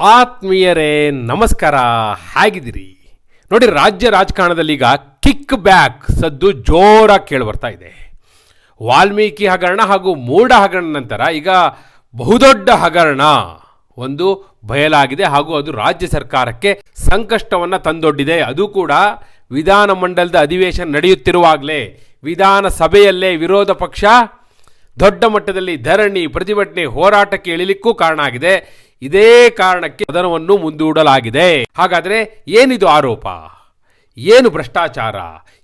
ಆತ್ಮೀಯರೇ, ನಮಸ್ಕಾರ. ಹೇಗಿದ್ದೀರಿ? ನೋಡಿ, ರಾಜ್ಯ ರಾಜಕಾರಣದಲ್ಲಿ ಈಗ ಕಿಕ್ ಬ್ಯಾಕ್ ಸದ್ದು ಜೋರಾಗಿ ಕೇಳಿ ಬರ್ತಾ ಇದೆ. ವಾಲ್ಮೀಕಿ ಹಗರಣ ಹಾಗೂ ಮೂಡ ಹಗರಣ ನಂತರ ಈಗ ಬಹುದೊಡ್ಡ ಹಗರಣ ಒಂದು ಬಯಲಾಗಿದೆ ಹಾಗೂ ಅದು ರಾಜ್ಯ ಸರ್ಕಾರಕ್ಕೆ ಸಂಕಷ್ಟವನ್ನು ತಂದೊಡ್ಡಿದೆ. ಅದು ಕೂಡ ವಿಧಾನಮಂಡಲದ ಅಧಿವೇಶನ ನಡೆಯುತ್ತಿರುವಾಗಲೇ ವಿಧಾನಸಭೆಯಲ್ಲೇ ವಿರೋಧ ಪಕ್ಷ ದೊಡ್ಡ ಮಟ್ಟದಲ್ಲಿ ಧರಣಿ ಪ್ರತಿಭಟನೆ ಹೋರಾಟಕ್ಕೆ ಇಳಿಲಿಕ್ಕೂ ಕಾರಣ ಆಗಿದೆ. ಇದೇ ಕಾರಣಕ್ಕೆ ಸದನವನ್ನು ಮುಂದೂಡಲಾಗಿದೆ. ಹಾಗಾದರೆ ಏನಿದು ಆರೋಪ? ಏನು ಭ್ರಷ್ಟಾಚಾರ?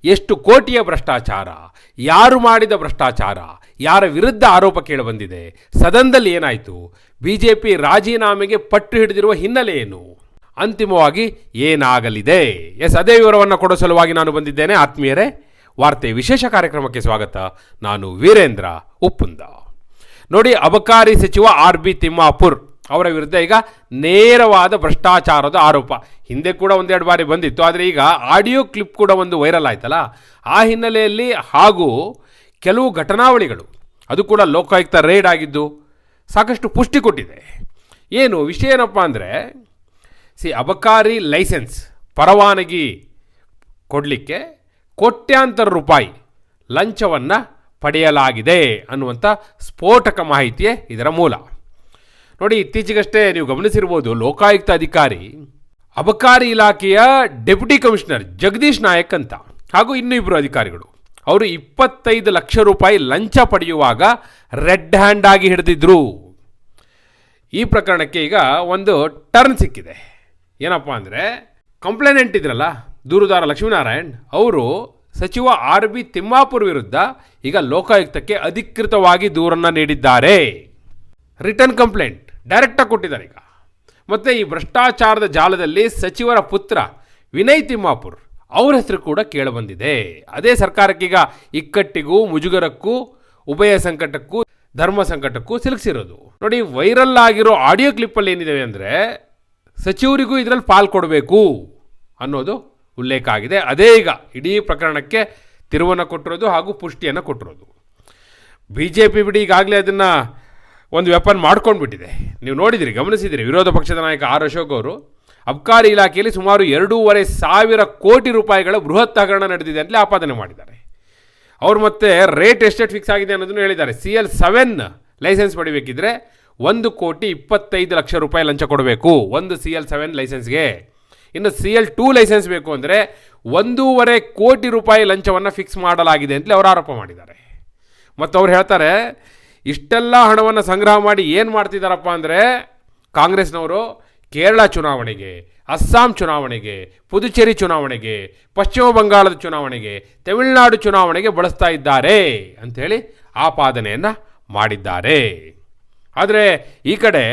ಎಷ್ಟು ಕೋಟಿಯ ಭ್ರಷ್ಟಾಚಾರ? ಯಾರು ಮಾಡಿದ ಭ್ರಷ್ಟಾಚಾರ? ಯಾರ ವಿರುದ್ಧ ಆರೋಪ ಕೇಳಿಬಂದಿದೆ? ಸದನದಲ್ಲಿ ಏನಾಯಿತು? ಬಿಜೆಪಿ ರಾಜೀನಾಮೆಗೆ ಪಟ್ಟು ಹಿಡಿದಿರುವ ಹಿನ್ನೆಲೆ ಏನು? ಅಂತಿಮವಾಗಿ ಏನಾಗಲಿದೆ? ಎಸ್, ಅದೇ ವಿವರವನ್ನು ಕೊಡೋ ಸಲುವಾಗಿ ನಾನು ಬಂದಿದ್ದೇನೆ. ಆತ್ಮೀಯರೇ ವಾರ್ತೆ ವಿಶೇಷ ಕಾರ್ಯಕ್ರಮಕ್ಕೆ ಸ್ವಾಗತ. ನಾನು ವೀರೇಂದ್ರ ಉಪ್ಪುಂದ. ನೋಡಿ, ಅಬಕಾರಿ ಸಚಿವ ಆರ್ ಬಿ ತಿಮ್ಮಾಪುರ್ ಅವರ ವಿರುದ್ಧ ಈಗ ನೇರವಾದ ಭ್ರಷ್ಟಾಚಾರದ ಆರೋಪ. ಹಿಂದೆ ಕೂಡ ಒಂದೆರಡು ಬಾರಿ ಬಂದಿತ್ತು, ಆದರೆ ಈಗ ಆಡಿಯೋ ಕ್ಲಿಪ್ ಕೂಡ ಒಂದು ವೈರಲ್ ಆಯ್ತಲ್ಲ? ಆ ಹಿನ್ನೆಲೆಯಲ್ಲಿ ಹಾಗೂ ಕೆಲವು ಘಟನಾವಳಿಗಳು, ಅದು ಕೂಡ ಲೋಕಾಯುಕ್ತ ರೈಡ್ ಆಗಿದ್ದು ಸಾಕಷ್ಟು ಪುಷ್ಟಿ ಕೊಟ್ಟಿದೆ. ಏನು ವಿಷಯ ಏನಪ್ಪ ಅಂದರೆ, ಸಿ, ಅಬಕಾರಿ ಲೈಸೆನ್ಸ್ ಪರವಾನಗಿ ಕೊಡಲಿಕ್ಕೆ ಕೋಟ್ಯಾಂತರ ರೂಪಾಯಿ ಲಂಚವನ್ನು ಪಡೆಯಲಾಗಿದೆ ಅನ್ನುವಂಥ ಸ್ಫೋಟಕ ಮಾಹಿತಿಯೇ ಇದರ ಮೂಲ. ನೋಡಿ, ಇತ್ತೀಚೆಗಷ್ಟೇ ನೀವು ಗಮನಿಸಿರ್ಬೋದು, ಲೋಕಾಯುಕ್ತ ಅಧಿಕಾರಿ, ಅಬಕಾರಿ ಇಲಾಖೆಯ ಡೆಪ್ಯೂಟಿ ಕಮಿಷನರ್ ಜಗದೀಶ್ ನಾಯಕ್ ಅಂತ, ಹಾಗೂ ಇನ್ನೂ ಇಬ್ಬರು ಅಧಿಕಾರಿಗಳು. ಅವರು ಇಪ್ಪತ್ತೈದು ಲಕ್ಷ ರೂಪಾಯಿ ಲಂಚ ಪಡೆಯುವಾಗ ರೆಡ್ ಹ್ಯಾಂಡ್ ಆಗಿ ಹಿಡಿದಿದ್ರು. ಈ ಪ್ರಕರಣಕ್ಕೆ ಈಗ ಒಂದು ಟರ್ನ್ ಸಿಕ್ಕಿದೆ. ಏನಪ್ಪ ಅಂದರೆ ಕಂಪ್ಲೇನೆಂಟ್ ಇದ್ರಲ್ಲ ದೂರುದಾರ ಲಕ್ಷ್ಮೀನಾರಾಯಣ್ ಅವರು ಸಚಿವ ಆರ್ ಬಿ ತಿಮ್ಮಾಪುರ್ ವಿರುದ್ಧ ಈಗ ಲೋಕಾಯುಕ್ತಕ್ಕೆ ಅಧಿಕೃತವಾಗಿ ದೂರನ್ನು ನೀಡಿದ್ದಾರೆ. ರಿಟರ್ನ್ ಕಂಪ್ಲೇಂಟ್ ಡೈರೆಕ್ಟಾಗಿ ಕೊಟ್ಟಿದ್ದಾರೆ ಈಗ. ಮತ್ತು ಈ ಭ್ರಷ್ಟಾಚಾರದ ಜಾಲದಲ್ಲಿ ಸಚಿವರ ಪುತ್ರ ವಿನಯ್ ತಿಮ್ಮಾಪುರ್ ಅವರ ಹೆಸರು ಕೂಡ ಕೇಳಬಂದಿದೆ. ಅದೇ ಸರ್ಕಾರಕ್ಕೀಗ ಇಕ್ಕಟ್ಟಿಗೂ, ಮುಜುಗರಕ್ಕೂ, ಉಭಯ ಸಂಕಟಕ್ಕೂ, ಧರ್ಮ ಸಂಕಟಕ್ಕೂ ಸಿಲುಕಿಸಿರೋದು. ನೋಡಿ ವೈರಲ್ ಆಗಿರೋ ಆಡಿಯೋ ಕ್ಲಿಪ್ಪಲ್ಲಿ ಏನಿದೆ ಅಂದರೆ ಸಚಿವರಿಗೂ ಇದರಲ್ಲಿ ಪಾಲ್ ಕೊಡಬೇಕು ಅನ್ನೋದು ಉಲ್ಲೇಖ ಆಗಿದೆ. ಅದೇ ಈಗ ಇಡೀ ಪ್ರಕರಣಕ್ಕೆ ತಿರುವನ್ನು ಕೊಟ್ಟಿರೋದು ಹಾಗೂ ಪುಷ್ಟಿಯನ್ನು ಕೊಟ್ಟಿರೋದು. ಬಿ ಜೆ ಪಿ ಬಿಡಿ ಈಗಾಗಲೇ ಅದನ್ನು ಒಂದು ವೆಪನ್ ಮಾಡ್ಕೊಂಡ್ಬಿಟ್ಟಿದೆ. ನೀವು ನೋಡಿದಿರಿ, ಗಮನಿಸಿದಿರಿ, ವಿರೋಧ ಪಕ್ಷದ ನಾಯಕ ಆರ್ ಅಶೋಕ್ ಅವರು ಅಬ್ಕಾರಿ ಇಲಾಖೆಯಲ್ಲಿ ಸುಮಾರು ಎರಡೂವರೆ ಸಾವಿರ ಕೋಟಿ ರೂಪಾಯಿಗಳ ಬೃಹತ್ ಹಗರಣ ನಡೆದಿದೆ ಅಂತಲೇ ಆಪಾದನೆ ಮಾಡಿದ್ದಾರೆ. ಅವರು ಮತ್ತೆ ರೇಟ್ ಎಷ್ಟೆಷ್ಟು ಫಿಕ್ಸ್ ಆಗಿದೆ ಅನ್ನೋದನ್ನು ಹೇಳಿದ್ದಾರೆ. ಸಿ ಎಲ್ ಸೆವೆನ್ ಲೈಸೆನ್ಸ್ ಪಡಿಬೇಕಿದ್ರೆ ಒಂದು ಕೋಟಿ ಇಪ್ಪತ್ತೈದು ಲಕ್ಷ ರೂಪಾಯಿ ಲಂಚ ಕೊಡಬೇಕು. ಒಂದು ಸಿ ಎಲ್ ಸೆವೆನ್ ಲೈಸೆನ್ಸ್ಗೆ ಇನ್ನು ಸಿ ಎಲ್ ಟೂ ಲೈಸೆನ್ಸ್ ಬೇಕು ಅಂದರೆ ಒಂದೂವರೆ ಕೋಟಿ ರೂಪಾಯಿ ಲಂಚವನ್ನು ಫಿಕ್ಸ್ ಮಾಡಲಾಗಿದೆ ಅಂತಲೇ ಅವರು ಆರೋಪ ಮಾಡಿದ್ದಾರೆ. ಮತ್ತು ಅವ್ರು ಹೇಳ್ತಾರೆ, ಇಷ್ಟೆಲ್ಲ ಹಣವನ್ನು ಸಂಗ್ರಹ ಮಾಡಿ ಏನು ಮಾಡ್ತಿದ್ದಾರಪ್ಪ ಅಂದರೆ ಕಾಂಗ್ರೆಸ್ನವರು ಕೇರಳ ಚುನಾವಣೆಗೆ, ಅಸ್ಸಾಂ ಚುನಾವಣೆಗೆ, ಪುದುಚೇರಿ ಚುನಾವಣೆಗೆ, ಪಶ್ಚಿಮ ಬಂಗಾಳದ ಚುನಾವಣೆಗೆ, ತಮಿಳುನಾಡು ಚುನಾವಣೆಗೆ ಬಳಸ್ತಾ ಇದ್ದಾರೆ ಅಂಥೇಳಿ ಆಪಾದನೆಯನ್ನು ಮಾಡಿದ್ದಾರೆ. ಆದರೆ ಈ ಕಡೆ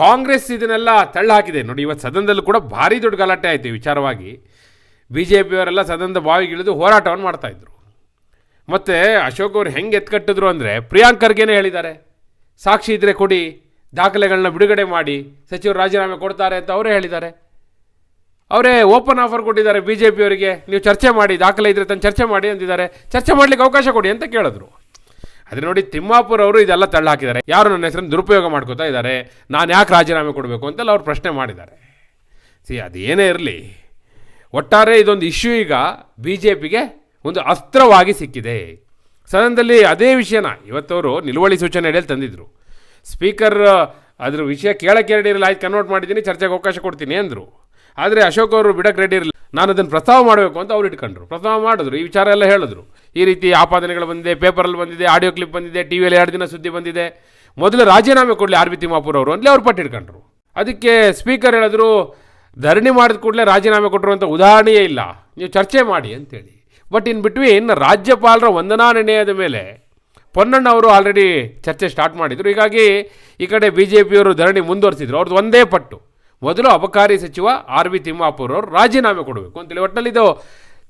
ಕಾಂಗ್ರೆಸ್ ಇದನ್ನೆಲ್ಲ ತಳ್ಳ ಹಾಕಿದೆ ನೋಡಿ, ಇವತ್ತು ಸದನದಲ್ಲೂ ಕೂಡ ಭಾರಿ ದೊಡ್ಡ ಗಲಾಟೆ ಆಯಿತು ವಿಚಾರವಾಗಿ. ಬಿ ಜೆ ಪಿಯವರೆಲ್ಲ ಸದನದ ಬಾವಿಗಿಳಿದು ಹೋರಾಟವನ್ನು ಮಾಡ್ತಾಯಿದ್ರು ಮತ್ತು ಅಶೋಕ್ ಅವರು ಹೆಂಗೆ ಎತ್ಕಟ್ಟಿದ್ರು ಅಂದರೆ ಪ್ರಿಯಾಂಕರ್ಗೇನೆ ಹೇಳಿದ್ದಾರೆ. ಸಾಕ್ಷಿ ಇದ್ದರೆ ಕೊಡಿ, ದಾಖಲೆಗಳನ್ನ ಬಿಡುಗಡೆ ಮಾಡಿ, ಸಚಿವರು ರಾಜೀನಾಮೆ ಕೊಡ್ತಾರೆ ಅಂತ ಅವರೇ ಹೇಳಿದ್ದಾರೆ. ಅವರೇ ಓಪನ್ ಆಫರ್ ಕೊಟ್ಟಿದ್ದಾರೆ ಬಿ ಜೆ ಪಿಯವರಿಗೆ ನೀವು ಚರ್ಚೆ ಮಾಡಿ, ದಾಖಲೆ ಇದ್ರೆ ತಂದು ಚರ್ಚೆ ಮಾಡಿ ಅಂದಿದ್ದಾರೆ ಚರ್ಚೆ ಮಾಡಲಿಕ್ಕೆ ಅವಕಾಶ ಕೊಡಿ ಅಂತ ಕೇಳಿದ್ರು. ಆದರೆ ನೋಡಿ ತಿಮ್ಮಾಪುರ್ ಅವರು ಇದೆಲ್ಲ ತಳ್ಳ ಹಾಕಿದ್ದಾರೆ ಯಾರು ನನ್ನ ಹೆಸರನ್ನು ದುರುಪಯೋಗ ಮಾಡ್ಕೋತಾ ಇದ್ದಾರೆ? ನಾನು ಯಾಕೆ ರಾಜೀನಾಮೆ ಕೊಡಬೇಕು ಅಂತೆಲ್ಲ ಅವ್ರು ಪ್ರಶ್ನೆ ಮಾಡಿದ್ದಾರೆ. ಸಿ ಅದೇನೇ ಇರಲಿ. ಒಟ್ಟಾರೆ ಇದೊಂದು ಇಶ್ಯೂ ಈಗ ಬಿ ಜೆ ಪಿಗೆ ಒಂದು ಅಸ್ತ್ರವಾಗಿ ಸಿಕ್ಕಿದೆ. ಸದನದಲ್ಲಿ ಅದೇ ವಿಷಯನ ಇವತ್ತವರು ನಿಲುವಳಿ ಸೂಚನೆ ಅಡಿಯಲ್ಲಿ ತಂದಿದ್ರು. ಸ್ಪೀಕರ್ ಅದ್ರ ವಿಷಯ ಕೇಳಕ್ಕೆ ರೆಡಿ ಆಯ್ತು ಕನ್ವರ್ಟ್ ಮಾಡಿದ್ದೀನಿ, ಚರ್ಚೆಗೆ ಅವಕಾಶ ಕೊಡ್ತೀನಿ ಅಂದರು. ಆದರೆ ಅಶೋಕ್ ಅವರು ಬಿಡಕ್ಕೆ ರೆಡಿ ಇರಲಿಲ್ಲ. ನಾನು ಅದನ್ನು ಪ್ರಸ್ತಾವ ಮಾಡಬೇಕು ಅಂತ ಅವ್ರು ಇಟ್ಕೊಂಡ್ರು. ಪ್ರಸ್ತಾವ ಮಾಡಿದ್ರು, ಈ ವಿಚಾರ ಎಲ್ಲ ಹೇಳಿದ್ರು. ಈ ರೀತಿ ಆಪಾದನೆಗಳು ಬಂದಿದೆ, ಪೇಪರಲ್ಲಿ ಬಂದಿದೆ, ಆಡಿಯೋ ಕ್ಲಿಪ್ ಬಂದಿದೆ ಟಿ ವಿಯಲ್ಲಿ ಎರಡು ದಿನ ಸುದ್ದಿ ಬಂದಿದೆ. ಮೊದಲು ರಾಜೀನಾಮೆ ಕೊಡಲಿ ಆರ್ ಬಿ ತಿಮ್ಮಾಪುರ್ ಅವರು ಅಂತಲೇ ಅವ್ರು ಪಟ್ಟಿಟ್ಕೊಂಡ್ರು ಅದಕ್ಕೆ ಸ್ಪೀಕರ್ ಹೇಳಿದ್ರು, ಧರಣಿ ಮಾಡಿದ ಕೂಡಲೇ ರಾಜೀನಾಮೆ ಕೊಟ್ಟಿರುವಂಥ ಉದಾಹರಣೆಯೇ ಇಲ್ಲ. ನೀವು ಚರ್ಚೆ ಮಾಡಿ ಅಂತೇಳಿ. ಬಟ್ ಇನ್ ಬಿಟ್ವೀನ್ ರಾಜ್ಯಪಾಲರ ವಂದನಾ ನಿರ್ಣಯದ ಮೇಲೆ ಪೊನ್ನಣ್ಣ ಅವರು ಆಲ್ರೆಡಿ ಚರ್ಚೆ ಸ್ಟಾರ್ಟ್ ಮಾಡಿದರು. ಹೀಗಾಗಿ ಈ ಕಡೆ ಬಿ ಜೆ ಪಿಯವರು ಧರಣಿ ಮುಂದುವರಿಸಿದ್ರು. ಅವ್ರದ್ದು ಒಂದೇ ಪಟ್ಟು. ಮೊದಲು ಅಬಕಾರಿ ಸಚಿವ ಆರ್ ವಿ ತಿಮ್ಮಾಪುರ್ ಅವರು ರಾಜೀನಾಮೆ ಕೊಡಬೇಕು ಅಂತೇಳಿ ಒಟ್ಟಿನಲ್ಲಿ ಇದು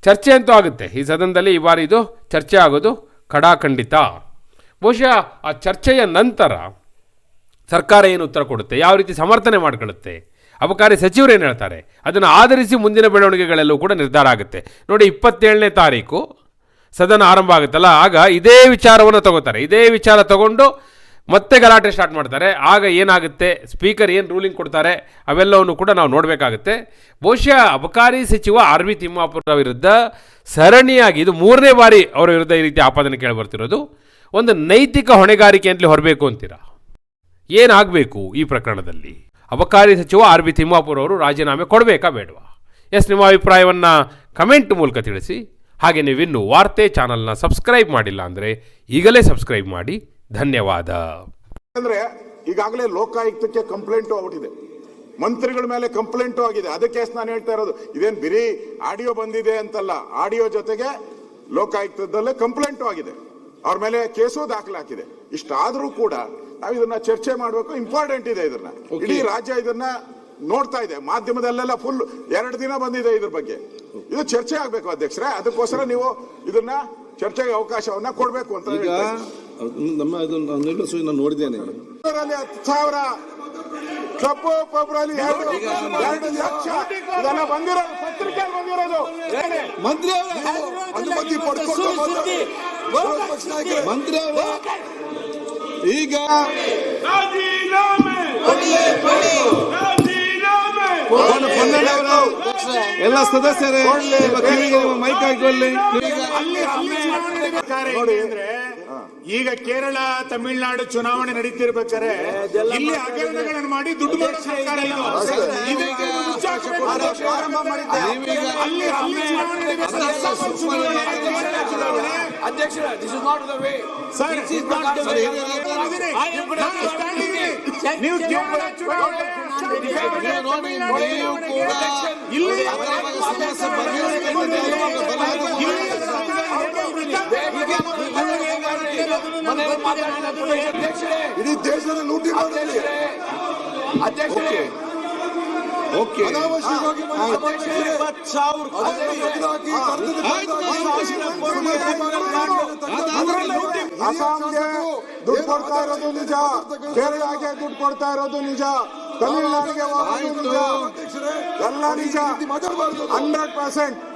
ಚರ್ಚೆ ಅಂತೂ ಆಗುತ್ತೆ. ಈ ಸದನದಲ್ಲಿ ಈ ಬಾರಿ ಇದು ಚರ್ಚೆ ಆಗೋದು ಖಡಾಖಂಡಿತ ಬಹುಶಃ ಆ ಚರ್ಚೆಯ ನಂತರ ಸರ್ಕಾರ ಏನು ಉತ್ತರ ಕೊಡುತ್ತೆ, ಯಾವ ರೀತಿ ಸಮರ್ಥನೆ ಮಾಡ್ಕೊಳ್ಳುತ್ತೆ, ಅಬಕಾರಿ ಸಚಿವರು ಏನು ಹೇಳ್ತಾರೆ, ಅದನ್ನು ಆಧರಿಸಿ ಮುಂದಿನ ಬೆಳವಣಿಗೆಗಳೆಲ್ಲವೂ ಕೂಡ ನಿರ್ಧಾರ ಆಗುತ್ತೆ. ನೋಡಿ, ಇಪ್ಪತ್ತೇಳನೇ ತಾರೀಕು ಸದನ ಆರಂಭ ಆಗುತ್ತಲ್ಲ, ಆಗ ಇದೇ ವಿಚಾರವನ್ನು ತಗೋತಾರೆ. ಇದೇ ವಿಚಾರ ತಗೊಂಡು ಮತ್ತೆ ಗಲಾಟೆ ಸ್ಟಾರ್ಟ್ ಮಾಡ್ತಾರೆ. ಆಗ ಏನಾಗುತ್ತೆ? ಸ್ಪೀಕರ್ ಏನು ರೂಲಿಂಗ್ ಕೊಡ್ತಾರೆ? ಅವೆಲ್ಲವನ್ನು ಕೂಡ ನಾವು ನೋಡಬೇಕಾಗುತ್ತೆ. ಬಹುಶಃ ಅಬಕಾರಿ ಸಚಿವ ಆರ್ ವಿ ತಿಮ್ಮಾಪುರ ವಿರುದ್ಧ ಸರಣಿಯಾಗಿ ಇದು ಮೂರನೇ ಬಾರಿ ಅವರ ವಿರುದ್ಧ ಈ ರೀತಿ ಆಪಾದನೆ ಕೇಳಿ ಬರ್ತಿರೋದು ಒಂದು ನೈತಿಕ ಹೊಣೆಗಾರಿಕೆ ಅಂತಲೇ ಹೊರಬೇಕು ಅಂತೀರಾ? ಏನಾಗಬೇಕು ಈ ಪ್ರಕರಣದಲ್ಲಿ? ಅಬಕಾರಿ ಸಚಿವ ಆರ್ ಬಿ ತಿಮ್ಮಾಪುರ ಅವರು ರಾಜೀನಾಮೆ ಕೊಡಬೇಕಾ ಬೇಡವಾ? ಎಸ್, ನಿಮ್ಮ ಅಭಿಪ್ರಾಯವನ್ನು ಕಮೆಂಟ್ ಮೂಲಕ ತಿಳಿಸಿ. ಹಾಗೆ ನೀವಿನ್ನು ವಾರ್ತೆ ಚಾನಲ್ನ ಸಬ್ಸ್ಕ್ರೈಬ್ ಮಾಡಿಲ್ಲ ಅಂದರೆ ಈಗಲೇ ಸಬ್ಸ್ಕ್ರೈಬ್ ಮಾಡಿ. ಧನ್ಯವಾದ. ಅಂದ್ರೆ ಈಗಾಗಲೇ ಲೋಕಾಯುಕ್ತಕ್ಕೆ ಕಂಪ್ಲೇಂಟು ಆಗ್ಬಿಟ್ಟಿದೆ. ಮಂತ್ರಿಗಳ ಮೇಲೆ ಕಂಪ್ಲೇಂಟು ಆಗಿದೆ. ಅದಕ್ಕೆ ನಾನು ಹೇಳ್ತಾ ಇರೋದು. ಇದೇನು ಬಿರಿ ಆಡಿಯೋ ಬಂದಿದೆ ಅಂತಲ್ಲ ಆಡಿಯೋ ಜೊತೆಗೆ ಲೋಕಾಯುಕ್ತದಲ್ಲೇ ಕಂಪ್ಲೇಂಟು ಆಗಿದೆ. ಅವ್ರ ಮೇಲೆ ಕೇಸು ದಾಖಲಾಕಿದೆ ಇಷ್ಟಾದ್ರೂ ಕೂಡ ನಾವು ಇದನ್ನ ಚರ್ಚೆ ಮಾಡಬೇಕು. ಇಂಪಾರ್ಟೆಂಟ್ ಇದೆ ಇದನ್ನ. ಇಡೀ ರಾಜ್ಯ ಇದನ್ನ ನೋಡ್ತಾ ಇದೆ. ಮಾಧ್ಯಮದಲ್ಲೆಲ್ಲ ಫುಲ್ ಎರಡು ದಿನ ಬಂದಿದೆ ಇದ್ರ ಬಗ್ಗೆ. ಇದು ಚರ್ಚೆ ಆಗ್ಬೇಕು ಅಧ್ಯಕ್ಷರೇ. ಅದಕ್ಕೋಸ್ಕರ ನೀವು ಇದನ್ನ ಚರ್ಚೆಗೆ ಅವಕಾಶವನ್ನ ಕೊಡಬೇಕು ಅಂತ ನಮ್ಮ ಇದನ್ನ ನಿಲ್ಲಿಸು ನಾನು ನೋಡಿದ್ದೇನೆ. ಹತ್ತು ಸಾವಿರ. ಕಬ್ಬು ಕೊಬ್ಬರಲ್ಲಿ ಎರಡು ಲಕ್ಷ. ಇದನ್ನ ಬಂದಿರೋದು ಪತ್ರಿಕೆ ಬಂದಿರೋದು. ಮಂತ್ರಿ ಅನುಮತಿ ಪಡ್ಕೊಂಡು ಮಂತ್ರಿ ಅವರೇ, ಈಗ ಎಲ್ಲ ಸದಸ್ಯರೇ ಅಲ್ಲಿ ಹಾಕೊಳ್ಳಿ ನೋಡಿ. ಅಂದ್ರೆ ಈಗ ಕೇರಳ ತಮಿಳುನಾಡು ಚುನಾವಣೆ ನಡೀತಿರ್ಬೇಕಾದ್ರೆ ಇಲ್ಲಿ ಹಗರಣಗಳನ್ನು ಮಾಡಿ ದುಡ್ಡು ಮಾಡೋ ಸರ್ಕಾರ ಇದು ಇದಕ್ಕೆ ಮುಚ್ಚಾಕ್ಬೇಕು ಅಂತ ಪ್ರಾರಂಭ ಮಾಡಿದ್ದೆ. ಅಲ್ಲಿ ಅಲ್ಲಿ ಚುನಾವಣೆ ನಡೀಬೇಕಾದ್ರೆ ಚುನಾವಣೆ ಅಧ್ಯಕ್ಷರ this is not the way sir, ನೀವು ಇಲ್ಲಿ ಸಮಸ್ಯೆ ಬಗೆಹರಿಸಬೇಕು ಹೇಳುವಾಗ ಬಲವಂತ ಮಾಡಿ. ಅಧ್ಯಕ್ಷರೇ ಇಡೀ ದೇಶದ ಲೂಟಿ ಮಾಡೋದು. ಅಧ್ಯಕ್ಷರೇ. ಓಕೆ. ಅನಾವಶ್ಯಕವಾಗಿ ಅಸ್ಸಾಂಗೆ ದುಡ್ಡು ಕೊಡ್ತಾ ಇರೋದು ನಿಜ. ಕೇರಳಗೆ ದುಡ್ಡು ಕೊಡ್ತಾ ಇರೋದು ನಿಜ. ತಮಿಳುನಾಡಿಗೆ ಎಲ್ಲ ನಿಜ. Hundred percent.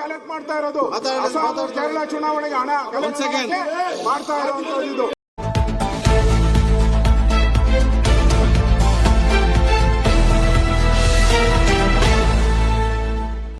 ಕಲೆಕ್ಟ್ ಮಾಡ್ತಾ ಇರೋದು. ಕೇರಳ ಚುನಾವಣೆಗೆ ಹಣ. ಕಲೆಕ್ಟ್ ಮಾಡ್ತಾ ಇರೋದು ಇದು.